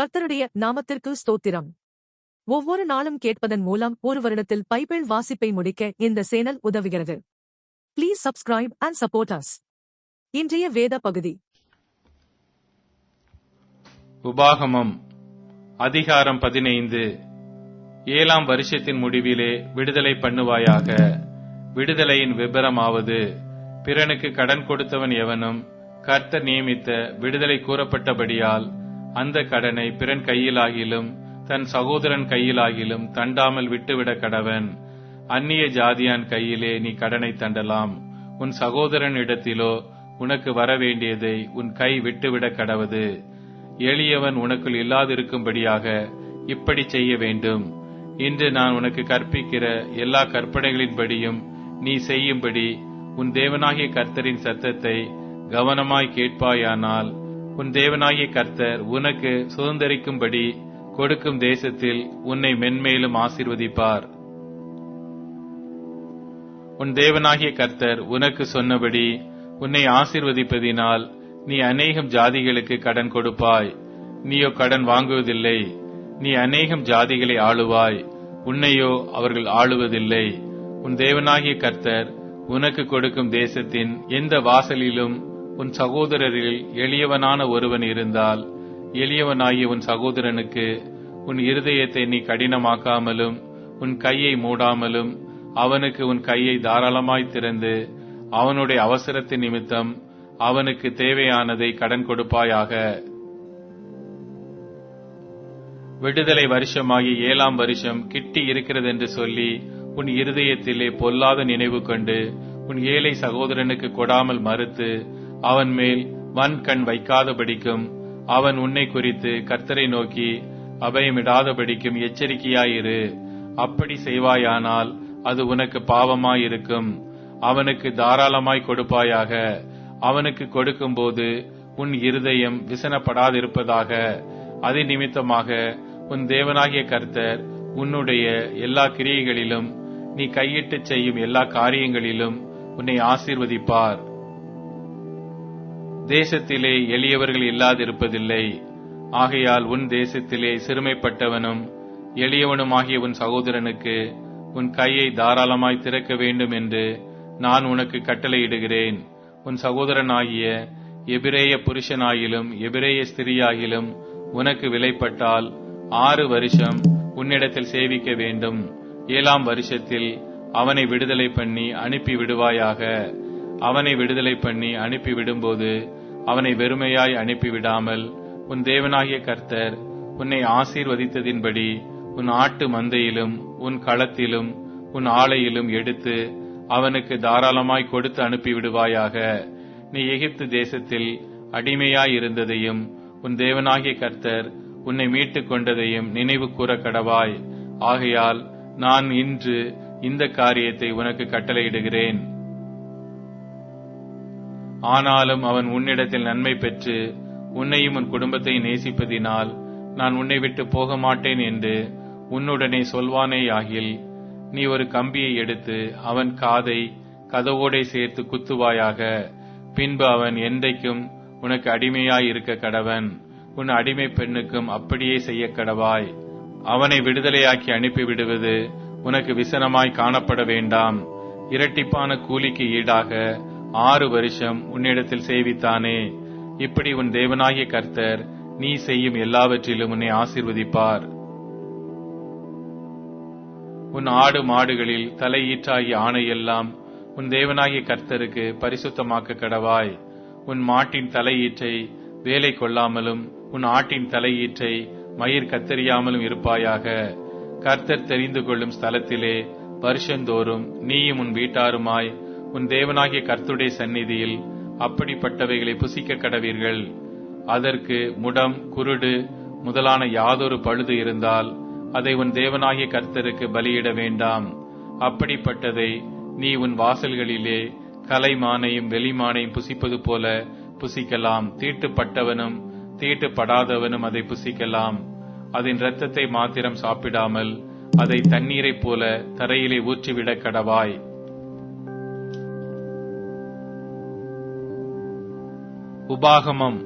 கர்த்தருடைய நாமத்திற்கு ஸ்தோத்திரம். ஒவ்வொரு நாளும் கேட்பதன் மூலம் ஒரு வருடத்தில் பைபிள் வாசிப்பை முடிக்க இந்த சேனல் உதவுகிறது. Please subscribe and support us இன்றைய வேத பகுதி. உபாகமம் அதிகாரம் பதினைந்து. ஏழாம் வருஷத்தின் முடிவிலே விடுதலை பண்ணுவாயாக விடுதலையின் விபரமாவது பிறனுக்கு கடன் கொடுத்தவன் எவனும் கர்த்தர் நியமித்த விடுதலை கூறப்பட்டபடியால் அந்த கடனை பிறன் கையிலாகிலும் தன் சகோதரன் கையிலாகிலும் தண்டாமல் விட்டுவிட கடவன். அந்நிய ஜாதியான் கையிலே நீ கடனை தண்டலாம். உன் சகோதரன் இடத்திலோ உனக்கு வரவேண்டியதை உன் கை விட்டுவிட கடவது. எளியவன் உனக்குள் இல்லாதிருக்கும்படியாக இப்படி செய்ய வேண்டும். இன்று நான் உனக்கு கற்பிக்கிற எல்லா கற்பனைகளின்படியும் நீ செய்யும்படி உன் தேவனாகிய கர்த்தரின் சத்தத்தை கவனமாய் கேட்பாயானால் உன் தேவனாகிய கர்த்தர் உனக்கு சுதந்திரிக்கும்படி கொடுக்கும் தேசத்தில் உன்னை மென்மேலும் ஆசீர்வதிப்பார். உன் தேவனாகிய கர்த்தர் உனக்கு சொன்னபடி உன்னை ஆசீர்வதிப்பதினால் நீ அநேகம் ஜாதிகளுக்கு கடன் கொடுப்பாய். நீயோ கடன் வாங்குவதில்லை. நீ அநேகம் ஜாதிகளை ஆளுவாய். உன்னையோ அவர்கள் ஆளுவதில்லை. உன் தேவனாகிய கர்த்தர் உனக்கு கொடுக்கும் தேசத்தின் எந்த வாசலிலும் உன் சகோதரரில் எளியவனான ஒருவன் இருந்தால் எளியவனாகிய உன் சகோதரனுக்கு உன் இருதயத்தை நீ கடினமாக்காமலும் உன் கையை மூடாமலும் அவனுக்கு உன் கையை தாராளமாய் திறந்து அவனுடைய அவசரத்தின் நிமித்தம் அவனுக்கு தேவையானதை கடன் கொடுப்பாயாக. விடுதலை வருஷமாகி ஏழாம் வருஷம் கிட்டி இருக்கிறதென்று சொல்லி உன் இருதயத்திலே பொல்லாத நினைவு கொண்டு உன் ஏழை சகோதரனுக்கு கொடாமல் மறுத்து அவன் மேல் வன் கண் வைக்காதபடிக்கும் அவன் உன்னை குறித்து கர்த்தரை நோக்கி அபயமிடாதபடிக்கும் எச்சரிக்கையாயிரு. அப்படி செய்வாயானால் அது உனக்கு பாவமாயிருக்கும். அவனுக்கு தாராளமாய் கொடுப்பாயாக. அவனுக்கு கொடுக்கும்போது உன் இருதயம் விசனப்படாதிருப்பதாக. அது நிமித்தமாக உன் தேவனாகிய கர்த்தர் உன்னுடைய எல்லா கிரியைகளிலும் நீ கையிட்டு செய்யும் எல்லா காரியங்களிலும் உன்னை ஆசீர்வதிப்பார். தேசத்திலே எளியவர்கள் இல்லாதிருப்பதில்லை. ஆகையால் உன் தேசத்திலே சிறுமைப்பட்டவனும் எளியவனுமாகிய உன் சகோதரனுக்கு உன் கையை தாராளமாய் திறக்க வேண்டும் என்று நான் உனக்கு கட்டளையிடுகிறேன். உன் சகோதரனாகிய எபிரேய புருஷனாகிலும் எபிரேய ஸ்திரியாகிலும் உனக்கு விலைப்பட்டால் ஆறு வருஷம் உன்னிடத்தில் சேவிக்க வேண்டும். ஏழாம் வருஷத்தில் அவனை விடுதலை பண்ணி அனுப்பி விடுவாயாக. அவனை விடுதலை பண்ணி அனுப்பி விடும்போது அவனை வெறுமையாய் அனுப்பிவிடாமல் உன் தேவனாகிய கர்த்தர் உன்னை ஆசீர்வதித்ததின்படி உன் ஆட்டு மந்தையிலும் உன் களத்திலும் உன் ஆலையிலும் எடுத்து அவனுக்கு தாராளமாய் கொடுத்து அனுப்பிவிடுவாயாக நீ எகிப்து தேசத்தில் அடிமையாய் இருந்ததையும் உன் தேவனாகிய கர்த்தர் உன்னை மீட்டுக் கொண்டதையும் நினைவு கூற கடவாய். ஆகையால் நான் இன்று இந்த காரியத்தை உனக்கு கட்டளையிடுகிறேன். ஆனாலும் அவன் உன்னிடத்தில் நன்மை பெற்று உன்னையும் உன் குடும்பத்தை நேசிப்பதினால் நான் உன்னை விட்டு போக மாட்டேன் என்று உன்னுடனே சொல்வானேயாகில் நீ ஒரு கம்பியை எடுத்து அவன் காதை கதவோடே சேர்த்து குத்துவாயாக பின்பு அவன் என்றைக்கும் உனக்கு அடிமையாயிருக்க கடவன் உன் அடிமை பெண்ணுக்கும் அப்படியே செய்ய கடவாய். அவனை விடுதலையாக்கி அனுப்பிவிடுவது உனக்கு விசனமாய் காணப்பட வேண்டாம். இரட்டிப்பான கூலிக்கு ஈடாக ஆறு வருஷம் உன்னிடத்தில் சேவித்தானே. இப்படி உன் தேவனாகிய கர்த்தர் நீ செய்யும் எல்லாவற்றிலும் உன்னை ஆசிர்வதிப்பார். உன் ஆடு மாடுகளில் தலையீற்றாகிய ஆணையெல்லாம் உன் தேவனாகிய கர்த்தருக்கு பரிசுத்தமாக்க கடவாய். உன் மாட்டின் தலையீற்றை வேலை கொள்ளாமலும் உன் ஆட்டின் தலையீற்றை மயிர் கத்தறியாமலும் இருப்பாயாக. கர்த்தர் தெரிந்து கொள்ளும் ஸ்தலத்திலே வருஷந்தோறும் நீயும் உன் வீட்டாருமாய் உன் தேவனாகிய கர்த்துடைய சந்நிதியில் அப்படிப்பட்டவைகளை புசிக்க கடவீர்கள். அதற்கு முடம் குருடு முதலான யாதொரு பழுது இருந்தால் அதை உன் தேவனாகிய கர்த்தருக்கு பலியிட வேண்டாம். அப்படிப்பட்டதை நீ உன் வாசல்களிலே கலைமானையும் வெளிமானையும் புசிப்பது போல புசிக்கலாம். தீட்டுப்பட்டவனும் தீட்டுப்படாதவனும் அதை புசிக்கலாம். அதன் இரத்தத்தை மாத்திரம் சாப்பிடாமல் அதை தண்ணீரைப் போல தரையிலே ஊற்றிவிடக் கடவாய். உபாகமம்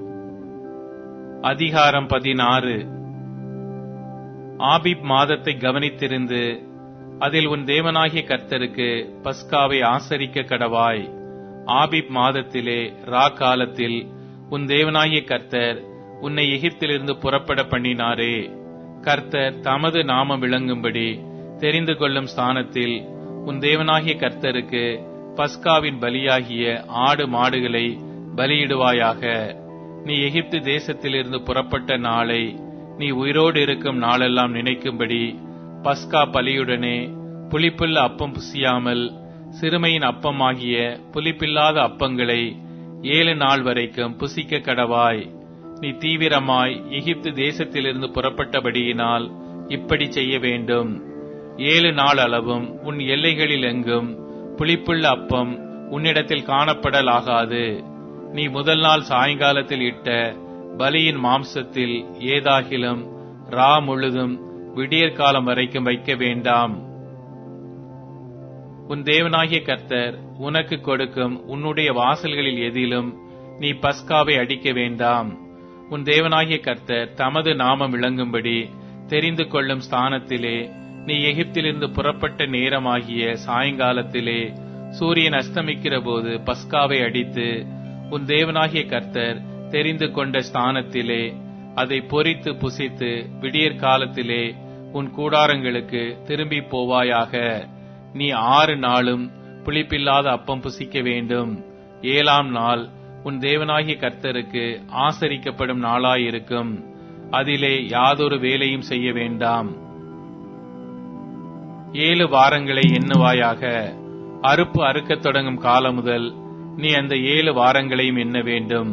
அதிகாரம் பதினாறு. ஆபிப் மாதத்தை கவனித்திருந்து அதில் உன் தேவனாகிய கர்த்தருக்கு பஸ்காவை ஆசரிக்க கடவாய். ஆபிப் மாதத்திலே ரா காலத்தில் உன் தேவனாகிய கர்த்தர் உன்னை எகிப்திலிருந்து புறப்பட பண்ணினாரே. கர்த்தர் தமது நாமம் விளங்கும்படி தெரிந்து கொள்ளும் ஸ்தானத்தில் உன் தேவனாகிய கர்த்தருக்கு பஸ்காவின் பலியாகிய ஆடு மாடுகளை பலியிடுவாயாக. நீ எகிப்து தேசத்திலிருந்து புறப்பட்ட நாளை நீ உயிரோடு இருக்கும் நாளெல்லாம் நினைக்கும்படி பஸ்கா பலியுடனே புளிப்புள்ள அப்பம் புசியாமல் சிறுமையின் அப்பமாகிய புளிப்பில்லாத அப்பங்களை ஏழு நாள் வரைக்கும் புசிக்க கடவாய். நீ தீவிரமாய் எகிப்து தேசத்திலிருந்து புறப்பட்டபடியினால் இப்படி செய்ய வேண்டும். ஏழு நாள் அளவும் உன் எல்லைகளில் எங்கும் புளிப்புள்ள அப்பம் உன்னிடத்தில் காணப்படலாகாது. நீ முதல் நாள் சாயங்காலத்தில் இட்ட பலியின் மாம்சத்தில் ஏதாகிலும் ரா முழுதும் விடியற்காலம் வரைக்கும் வைக்க வேண்டாம். உன் தேவனாகிய கர்த்தர் உனக்கு கொடுக்கும் உன்னுடைய வாசல்களில் எதிலும் நீ பஸ்காவை அடிக்க வேண்டாம். உன் தேவனாகிய கர்த்தர் தமது நாமம் விளங்கும்படி தெரிந்து கொள்ளும் ஸ்தானத்திலே நீ எகிப்திலிருந்து புறப்பட்ட நேரமாகிய சாயங்காலத்திலே சூரியன் அஸ்தமிக்கிற போது பஸ்காவை அடித்து உன் தேவனாகிய கர்த்தர் தெரிந்து கொண்ட ஸ்தானத்திலே அதை பொறித்து புசித்து விடியற் காலத்திலே உன் கூடாரங்களுக்கு திரும்பி போவாயாக. நீ ஆறு நாளும் புளிப்பில்லாத அப்பம் புசிக்க வேண்டும். ஏழாம் நாள் உன் தேவனாகிய கர்த்தருக்கு ஆசரிக்கப்படும் நாளாயிருக்கும். அதிலே யாதொரு வேலையும் செய்ய வேண்டாம். ஏழு வாரங்களை எண்ணுவாயாக. அறுப்பு அறுக்கத் தொடங்கும் காலம் முதல் நீ அந்த ஏழு வாரங்களையும் எண்ண வேண்டும்.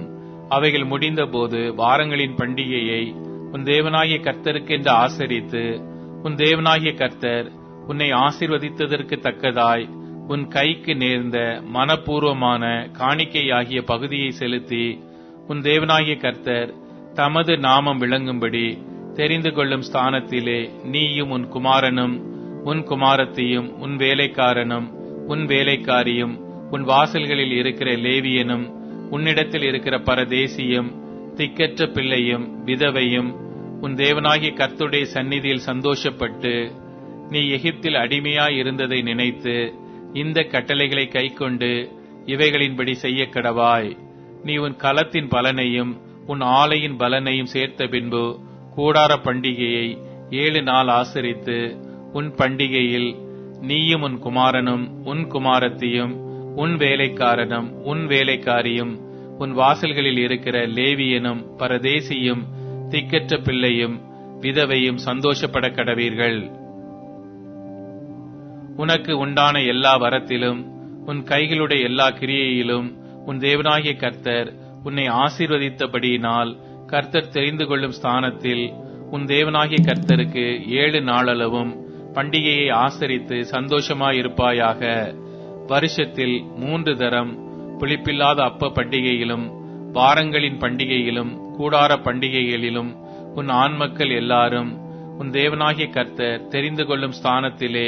அவைகள் முடிந்தபோது வாரங்களின் பண்டிகையை உன் தேவனாகிய கர்த்தருக்கென்று ஆசரித்து உன் தேவனாகிய கர்த்தர் உன்னை ஆசிர்வதித்ததற்கு தக்கதாய் உன் கைக்கு நேர்ந்த மனப்பூர்வமான காணிக்கையாகிய பகுதியை செலுத்தி உன் தேவனாகிய கர்த்தர் தமது நாமம் விளங்கும்படி தெரிந்து கொள்ளும் ஸ்தானத்திலே நீயும் உன் குமாரனும் உன் குமாரத்தையும் உன் வேலைக்காரனும் உன் வேலைக்காரியும் உன் வாசல்களில் இருக்கிற லேவியனும் உன்னிடத்தில் இருக்கிற பரதேசியும் திக்கற்ற பிள்ளையும் விதவையும் உன் தேவனாகிய கர்த்துடைய சந்நிதியில் சந்தோஷப்பட்டு நீ எகிப்தில் அடிமையாய் இருந்ததை நினைத்து இந்த கட்டளைகளை கைக்கொண்டு இவைகளின்படி செய்ய கடவாய். நீ உன் களத்தின் பலனையும் உன் ஆலையின் பலனையும் சேர்த்த பின்பு கூடார பண்டிகையை ஏழு நாள் ஆசரித்து உன் பண்டிகையில் நீயும் உன் குமாரனும் உன் குமாரத்தையும் உன் வேலைக்காரனும் உன் வேலைக்காரியும் உன் வாசல்களில் இருக்கிற லேவியனும் பரதேசியும் திக்கற்ற பிள்ளையும் விதவையும் சந்தோஷப்பட கடவீர்கள். உனக்கு உண்டான எல்லா வரத்திலும் உன் கைகளுடைய எல்லா கிரியையிலும் உன் தேவனாகிய கர்த்தர் உன்னை ஆசீர்வதித்தபடியினால் கர்த்தர் தெரிந்து கொள்ளும் ஸ்தானத்தில் உன் தேவனாகிய கர்த்தருக்கு ஏழு நாளளவும் பண்டிகையை ஆசரித்து சந்தோஷமாயிருப்பாயாக. வருஷத்தில் மூன்று தரம் புளிப்பில்லாத அப்ப பண்டிகையிலும் வாரங்களின் பண்டிகையிலும் கூடார பண்டிகைகளிலும் உன் ஆண்மக்கள் எல்லாரும் உன் தேவனாகிய கர்த்தர் தெரிந்து கொள்ளும் ஸ்தானத்திலே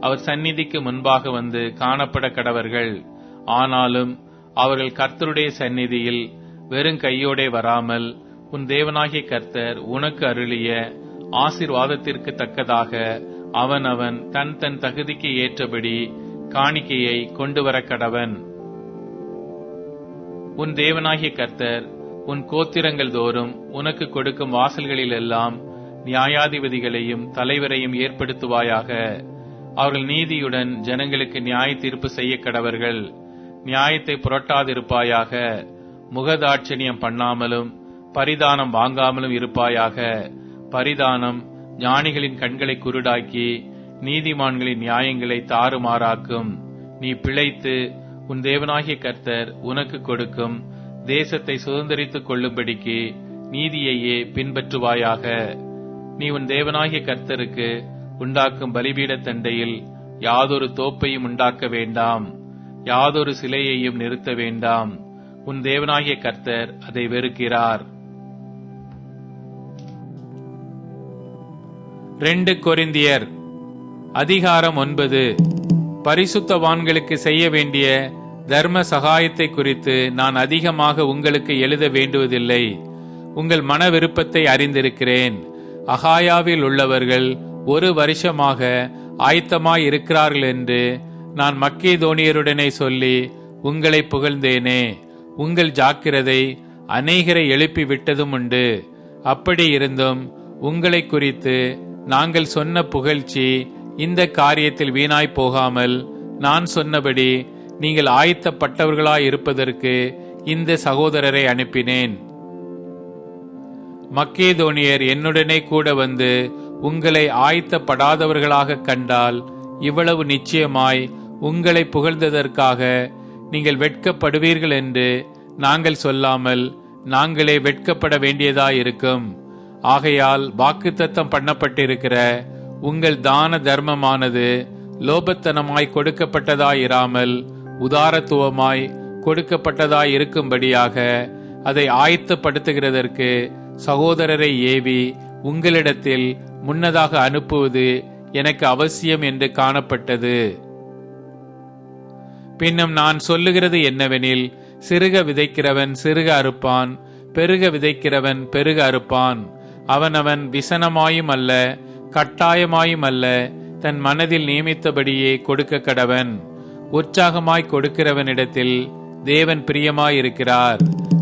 அவர் சந்நிதிக்கு முன்பாக வந்து காணப்பட கடவர்கள். ஆனாலும் அவர்கள் கர்த்தருடைய சந்நிதியில் வெறும் கையோடே வராமல் உன் தேவனாகிய கர்த்தர் உனக்கு அருளிய ஆசிர்வாதத்திற்கு தக்கதாக அவன் அவன் தன் தன் தகுதிக்கு ஏற்றபடி காணிக்கையை கொண்டு வர கடவன் உன் தேவனாகிய கர்த்தர் உன் கோத்திரங்கள் தோறும் உனக்கு கொடுக்கும் வாசல்களில் எல்லாம் நியாயாதிபதிகளையும் தலைவரையும் ஏற்படுத்துவாயாக. அவர்கள் நீதியுடன் ஜனங்களுக்கு நியாய தீர்ப்பு செய்ய கடவர்கள் நியாயத்தை புரட்டாதிருப்பாயாக. முகதாட்சணியம் பண்ணாமலும் பரிதானம் வாங்காமலும் இருப்பாயாக. பரிதானம் ஞானிகளின் கண்களை குருடாக்கி நீதிமான்களின் நியாயங்களை தாறுமாறாக்கும். நீ பிழைத்து உன் தேவனாகிய கர்த்தர் உனக்கு கொடுக்கும் தேசத்தை சுதந்திரித்துக் கொள்ளும்படிக்கு நீதியையே பின்பற்றுவாயாக. நீ உன் தேவனாகிய கர்த்தருக்கு உண்டாக்கும் பலிபீட தண்டையில் யாதொரு தோப்பையும் உண்டாக்க வேண்டாம். யாதொரு சிலையையும் நிறுத்த வேண்டாம். உன் தேவனாகிய கர்த்தர் அதை வெறுக்கிறார். ரெண்டு கொரிந்தியர் அதிகாரம் ஒன்பது. பரிசுத்தவான்களுக்கு செய்ய வேண்டிய தர்ம சகாயத்தை குறித்து நான் அதிகமாக உங்களுக்கு எழுத வேண்டுவதில்லை. உங்கள் மன விருப்பத்தை அறிந்திருக்கிறேன். அகாயாவில் உள்ளவர்கள் ஒரு வருஷமாக ஆயத்தமாய் இருக்கிறார்கள் என்று நான் மக்கேதோனியருடனே சொல்லி உங்களை புகழ்ந்தேனே. உங்கள் ஜாக்கிரதை அநேகரை எழுப்பி விட்டதும் உண்டு. அப்படி இருந்தும் உங்களை குறித்து நாங்கள் சொன்ன புகழ்ச்சி இந்த காரியத்தில் வீணாய் போகாமல் நான் சொன்னபடி நீங்கள் ஆயத்தப்பட்டவர்களாய் இருப்பதற்கு இந்த சகோதரரை அனுப்பினேன். மக்கேதோனியர் என்னுடனே கூட வந்து உங்களை ஆயத்தப்படாதவர்களாக கண்டால் இவ்வளவு நிச்சயமாய் உங்களை புகழ்ந்ததற்காக நீங்கள் வெட்கப்படுவீர்கள் என்று நாங்கள் சொல்லாமல் நாங்களே வெட்கப்பட வேண்டியதாயிருக்கும். ஆகையால் வாக்குத்தத்தம் பண்ணப்பட்டிருக்கிற உங்கள் தான தர்மமானது லோபத்தனமாய் கொடுக்கப்பட்டதாயிராமல் உதாரத்துவமாய் கொடுக்கப்பட்டதாய் இருக்கும்படியாக அதை ஆயத்தப்படுத்துகிறதற்கு சகோதரரை ஏவி உங்களிடத்தில் முன்னதாக அனுப்புவது எனக்கு அவசியம் என்று காணப்பட்டது. பின்னும் நான் சொல்லுகிறது என்னவெனில் சிறுக விதைக்கிறவன் சிறுக அறுப்பான் பெருக விதைக்கிறவன் பெருக அறுப்பான். அவனவன் விசனமாயும் அல்ல கட்டாயமாயும் அல்ல தன் மனதில் நியமித்தபடியே கொடுக்க கடவன். உற்சாகமாய் கொடுக்கிறவனிடத்தில் தேவன் பிரியமாயிருக்கிறார்.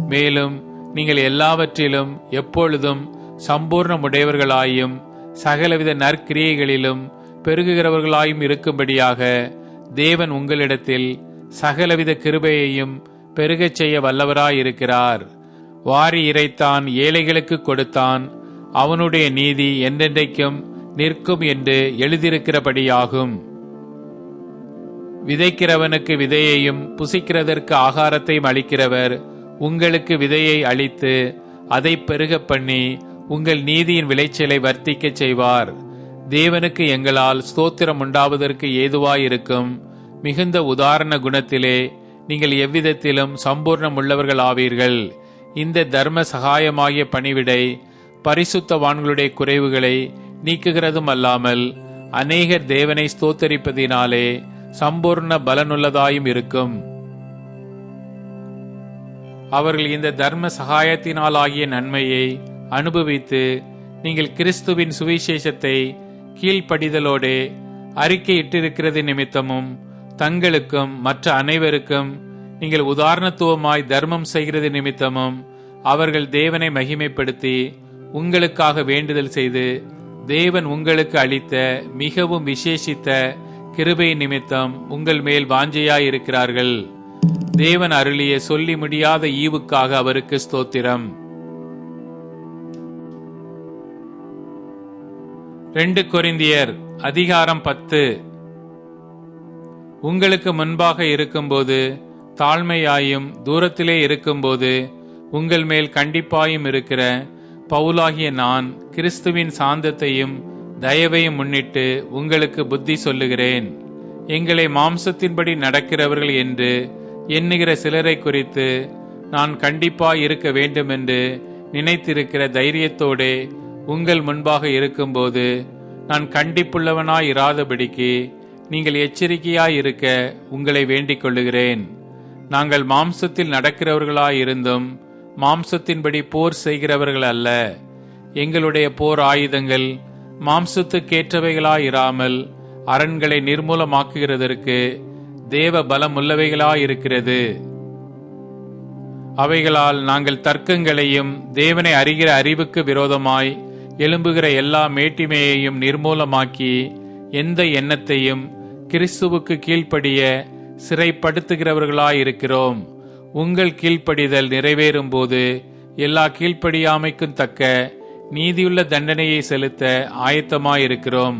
மேலும் நீங்கள் எல்லாவற்றிலும் எப்பொழுதும் சம்பூர்ணமுடையவர்களாயும் சகலவித நற்கிரியைகளிலும் பெருகுகிறவர்களாயும் இருக்கும்படியாக தேவன் உங்களிடத்தில் சகலவித கிருபையையும் பெருகச் செய்ய வல்லவராயிருக்கிறார். வாரி இறைத்தான் ஏழைகளுக்கு கொடுத்தான். அவனுடைய நீதி என்றென்றைக்கும் நிற்கும் என்று எழுதியிருக்கிறபடியாகும். விதைக்கிறவனுக்கு விதையையும் புசிக்கிறதற்கு ஆகாரத்தையும் அளிக்கிறவர் உங்களுக்கு விதையை அளித்து அதை பெருக பண்ணி உங்கள் நீதியின் விளைச்சலை வர்த்திக்கச் செய்வார். தேவனுக்கு எங்களால் ஸ்தோத்திரம் உண்டாவதற்கு ஏதுவாயிருக்கும். மிகுந்த உதாரண குணத்திலே நீங்கள் எவ்விதத்திலும் சம்பூர்ணம் உள்ளவர்கள் ஆவீர்கள். இந்த தர்ம சகாயமாகிய பணிவிடை பரிசுத்தவான்களுடைய குறைவுகளை நீக்குகிறதும் அல்லாமல் அநேகர் தேவனை ஸ்தோத்தரிப்பதினாலே சம்பூர்ண பலனுள்ளதாயும் இருக்கும். அவர்கள் இந்த தர்ம சகாயத்தினாலாகிய நன்மையை அனுபவித்து நீங்கள் கிறிஸ்துவின் சுவிசேஷத்தை கீழ்ப்படிதலோடே அறிக்கையிட்டிருக்கிறது நிமித்தமும் தங்களுக்கும் மற்ற அனைவருக்கும் நீங்கள் உதாரணத்துவமாய் தர்மம் செய்கிறது நிமித்தமும் அவர்கள் தேவனை மகிமைப்படுத்தி உங்களுக்காக வேண்டுதல் செய்து தேவன் உங்களுக்கு அளித்த மிகவும் விசேஷித்த கிருபை நிமித்தம் உங்கள் மேல் வாஞ்சையாயிருக்கிறார்கள். தேவன் அருளிய சொல்லி முடியாத ஈவுக்காக அவருக்கு ஸ்தோத்திரம். ரெண்டு கொரிந்தியர் அதிகாரம் பத்து. உங்களுக்கு முன்பாக இருக்கும்போது தாழ்மையாயும் தூரத்திலே இருக்கும்போது உங்கள் மேல் கண்டிப்பாயும் இருக்கிற பவுலாகிய நான் கிறிஸ்துவின் சாந்தத்தையும் தயவையும் முன்னிட்டு உங்களுக்கு புத்தி சொல்லுகிறேன். எங்களை மாம்சத்தின்படி நடக்கிறவர்கள் என்று எண்ணுகிற சிலரை குறித்து நான் கண்டிப்பாய் இருக்க வேண்டும் என்று நினைத்திருக்கிற தைரியத்தோடே உங்கள் முன்பாக இருக்கும்போது நான் கண்டிப்புள்ளவனாய் இராதபடிக்கு நீங்கள் எச்சரிக்கையாய் இருக்க உங்களை வேண்டிக் கொள்ளுகிறேன். நாங்கள் மாம்சத்தில் நடக்கிறவர்களாயிருந்தும் இருந்தும் மாம்சத்தின்படி போர் செய்கிறவர்கள் அல்ல. எங்களுடைய போர் ஆயுதங்கள் மாம்சத்துக்கேற்றவைகளாயிராமல் அரண்களை நிர்மூலமாக்குகிறதற்கு தேவ பலம் உள்ளவைகளாயிருக்கிறது அவைகளால் நாங்கள் தர்க்கங்களையும் தேவனை அறிகிற அறிவுக்கு விரோதமாய் எழும்புகிற எல்லா மேட்டிமையையும் நிர்மூலமாக்கி எந்த எண்ணத்தையும் கிறிஸ்துவுக்கு கீழ்ப்படிய சிறைப்படுத்துகிறவர்களாயிருக்கிறோம். உங்கள் கீழ்ப்படிதல் நிறைவேறும் போது எல்லா கீழ்ப்படியாமைக்கும் தக்க நீதியுள்ள தண்டனையை செலுத்த ஆயத்தமாயிருக்கிறோம்.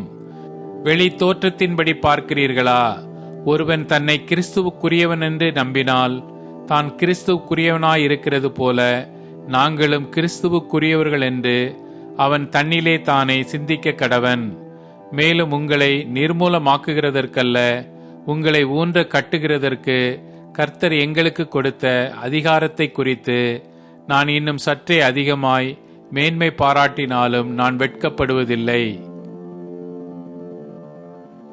வெளி தோற்றத்தின்படி பார்க்கிறீர்களா? ஒருவன் தன்னை கிறிஸ்துவுக்குரியவன் என்று நம்பினால் தான் கிறிஸ்துவுக்குரியவனாயிருக்கிறது போல நாங்களும் கிறிஸ்துவுக்குரியவர்கள் என்று அவன் தன்னிலே தானே சிந்திக்க கடவன். மேலும் உங்களை நிர்மூலமாக்குகிறதற்கல்ல உங்களை ஊன்ற கட்டுகிறதற்கு கர்த்தர் எங்களுக்கு கொடுத்த அதிகாரத்தை குறித்து நான் இன்னும் சற்றே அதிகமாய் மேன்மை பாராட்டினாலும் நான் வெட்கப்படுவதில்லை.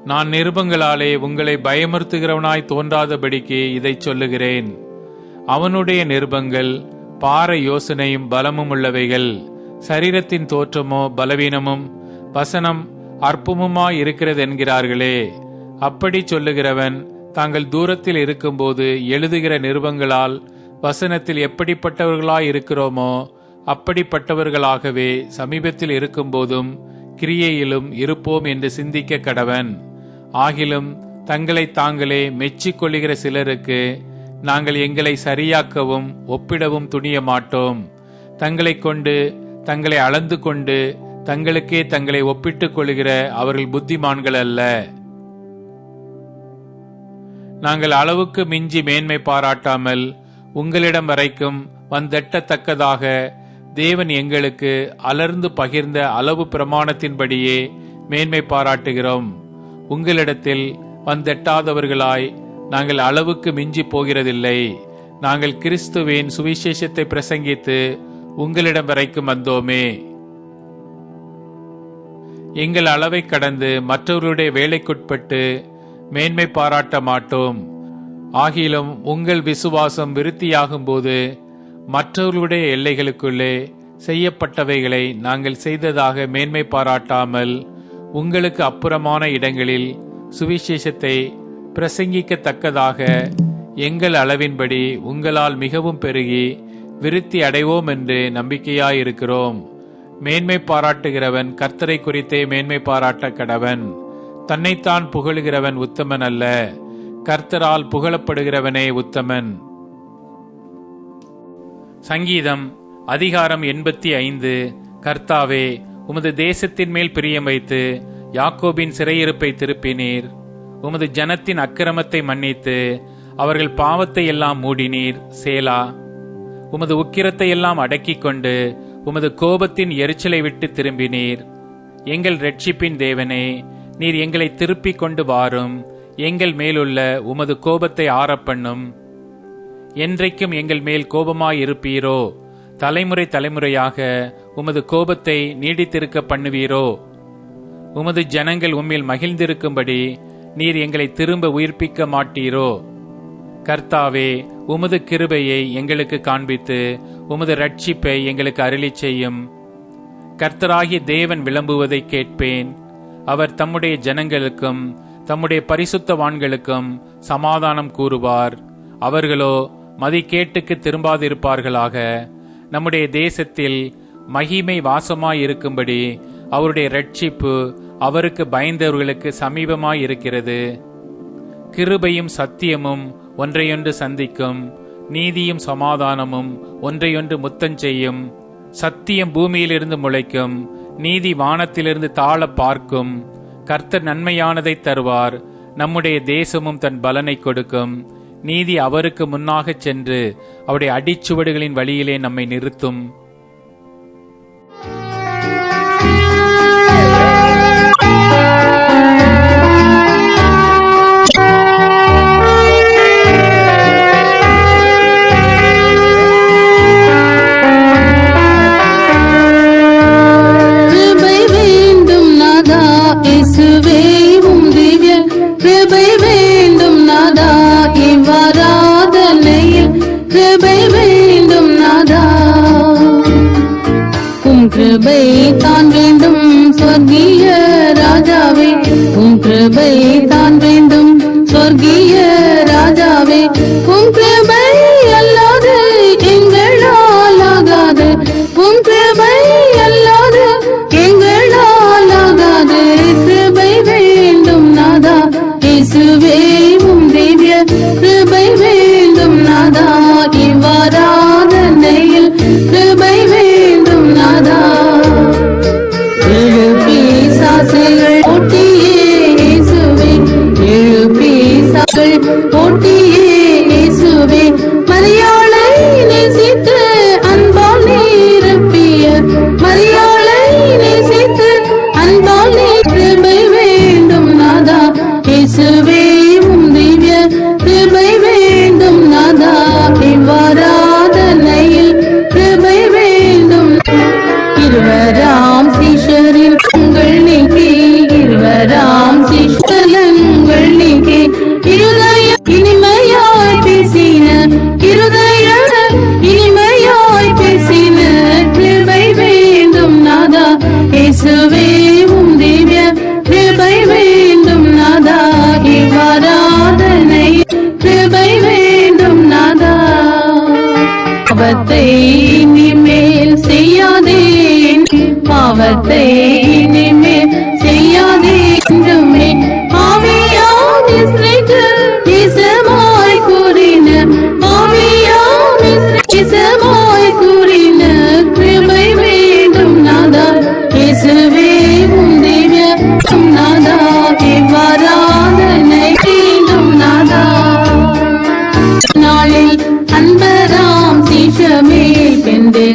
நான் நிருபங்களாலே உங்களை பயமுறுத்துகிறவனாய் தோன்றாதபடிக்கு இதை சொல்லுகிறேன். அவனுடைய நிருபங்கள் பார யோசனையும் பலமும் உள்ளவைகள். சரீரத்தின் தோற்றமோ பலவீனமும் வசனம் அற்புமுமாய் இருக்கிறது என்கிறார்களே அப்படி சொல்லுகிறவன் தாங்கள் தூரத்தில் இருக்கும்போது எழுதுகிற நிருபங்களால் வசனத்தில் எப்படிப்பட்டவர்களாய் இருக்கிறோமோ அப்படிப்பட்டவர்களாகவே சமீபத்தில் இருக்கும்போதும் கிரியையிலும் இருப்போம் என்று சிந்திக்க கடவன். ஆகிலும் தங்களை தாங்களே மெச்சிக்கொள்ளுகிற சிலருக்கு நாங்கள் எங்களை சரியாக்கவும் ஒப்பிடவும் துணிய மாட்டோம். தங்களை கொண்டு தங்களை அளந்து கொண்டு தங்களுக்கே தங்களை ஒப்பிட்டுக் கொள்கிற அவர்கள் புத்திமான்கள் அல்ல. நாங்கள் அளவுக்கு மிஞ்சி மேன்மை பாராட்டாமல் உங்களிடம் வரைக்கும் வந்தெட்டத்தக்கதாக தேவன் எங்களுக்கு அலர்ந்து பகிர்ந்த அளவு பிரமாணத்தின்படியே மேன்மை பாராட்டுகிறோம். உங்களிடத்தில் வந்தெட்டாதவர்களாய் நாங்கள் அளவுக்கு மிஞ்சி போகிறதில்லை. நாங்கள் கிறிஸ்துவின் சுவிசேஷத்தை பிரசங்கித்து உங்களிடம் வரைக்கும் வந்தோமே. எங்கள் அளவை கடந்து மற்றவர்களுடைய வேலைக்குட்பட்டு மேன்மை பாராட்ட மாட்டோம். ஆகிலும் உங்கள் விசுவாசம் விருத்தியாகும் போது மற்றவர்களுடைய எல்லைகளுக்குள்ளே செய்யப்பட்டவைகளை நாங்கள் செய்ததாக மேன்மை பாராட்டாமல் உங்களுக்கு அப்புறமான இடங்களில் சுவிசேஷத்தை பிரசங்கிக்கத்தக்கதாக எங்கள் அளவின்படி உங்களால் மிகவும் பெருகி விருத்தி அடைவோம் என்று நம்பிக்கையாயிருக்கிறோம். மேன்மை பாராட்டுகிறவன் கர்த்தரை குறித்தே மேன்மை பாராட்ட கடவன். தன்னைத்தான் புகழுகிறவன் உத்தமன் அல்ல. கர்த்தரால் புகழப்படுகிறவனே உத்தமன். சங்கீதம் அதிகாரம் எண்பத்தி ஐந்து. கர்த்தாவே உமது தேசத்தின் மேல் பிரியம் வைத்து யாக்கோபின் சிறையிருப்பை திருப்பினீர். உமது ஜனத்தின் அக்கிரமத்தை மன்னித்து அவர்கள் பாவத்தை எல்லாம் மூடினீர். சேலா உமது உக்கிரத்தை எல்லாம் அடக்கிக் கொண்டு உமது கோபத்தின் எரிச்சலை விட்டு திரும்பினீர். எங்கள் ரட்சிப்பின் தேவனே நீர் எங்களை திருப்பிக் கொண்டு வாரும். எங்கள் மேலுள்ள உமது கோபத்தை ஆறப்பண்ணும். என்றைக்கும் எங்கள் மேல் கோபமாயிருப்பீரோ? தலைமுறை தலைமுறையாக உமது கோபத்தை நீடித்திருக்க பண்ணுவீரோ? உமது ஜனங்கள் உம்மில் மகிழ்ந்திருக்கும்படி நீர் எங்களை திரும்ப உயிர்ப்பிக்க மாட்டீரோ? கர்த்தாவே உமது கிருபையை எங்களுக்கு காண்பித்து உமது ரட்சிப்பை எங்களுக்கு அருளி செய்யும். கர்த்தராகிய தேவன் விளம்புவதை கேட்பேன். அவர் தம்முடைய ஜனங்களுக்கும் தம்முடைய பரிசுத்தவான்களுக்கும் சமாதானம் கூறுவார். அவர்களோ மதிக்கேட்டுக்கு திரும்பாதிருப்பார்களாக. நம்முடைய தேசத்தில் மகிமை வாசமாயிருக்கும்படி அவருடைய ரட்சிப்பு அவருக்கு பயந்தவர்களுக்கு சமீபமாயிருக்கிறது. கிருபையும் சத்தியமும் ஒன்றையொன்று சந்திக்கும் நீதியும் சமாதானமும் ஒன்றையொன்று முத்தஞ்செய்யும் சத்தியம் பூமியிலிருந்து முளைக்கும் நீதி வானத்திலிருந்து தாழ பார்க்கும். கர்த்தர் நன்மையானதை தருவார். நம்முடைய தேசமும் தன் பலனை கொடுக்கும். நீதி அவருக்கு முன்னாகச் சென்று அவருடைய அடிச்சுவடுகளின் வழியிலே நம்மை நிறுத்தும். கிருபை தான் வேண்டும் சொர்க்கிய ராஜாவே. உம் கிருபை தான் பிசாசுகள்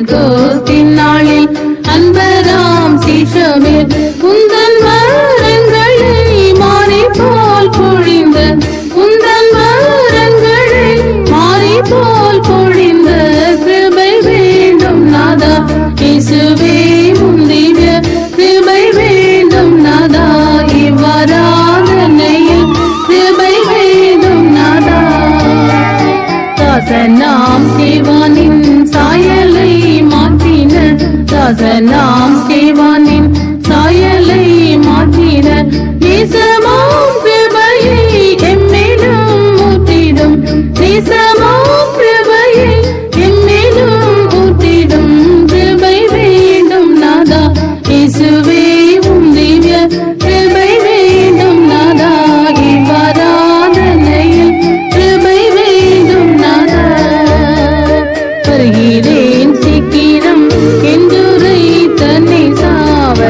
கோத்தின் நாளில் அன்பராம் சீசமிர்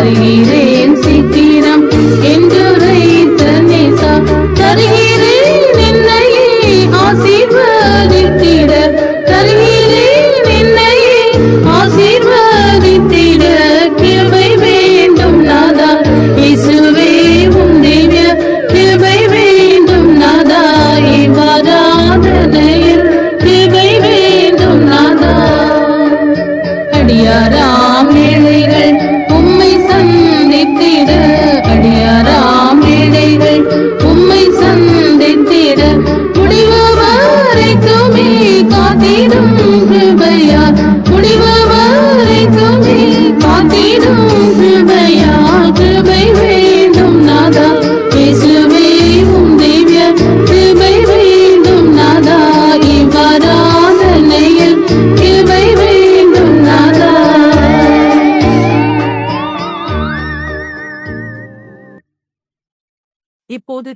Let it be.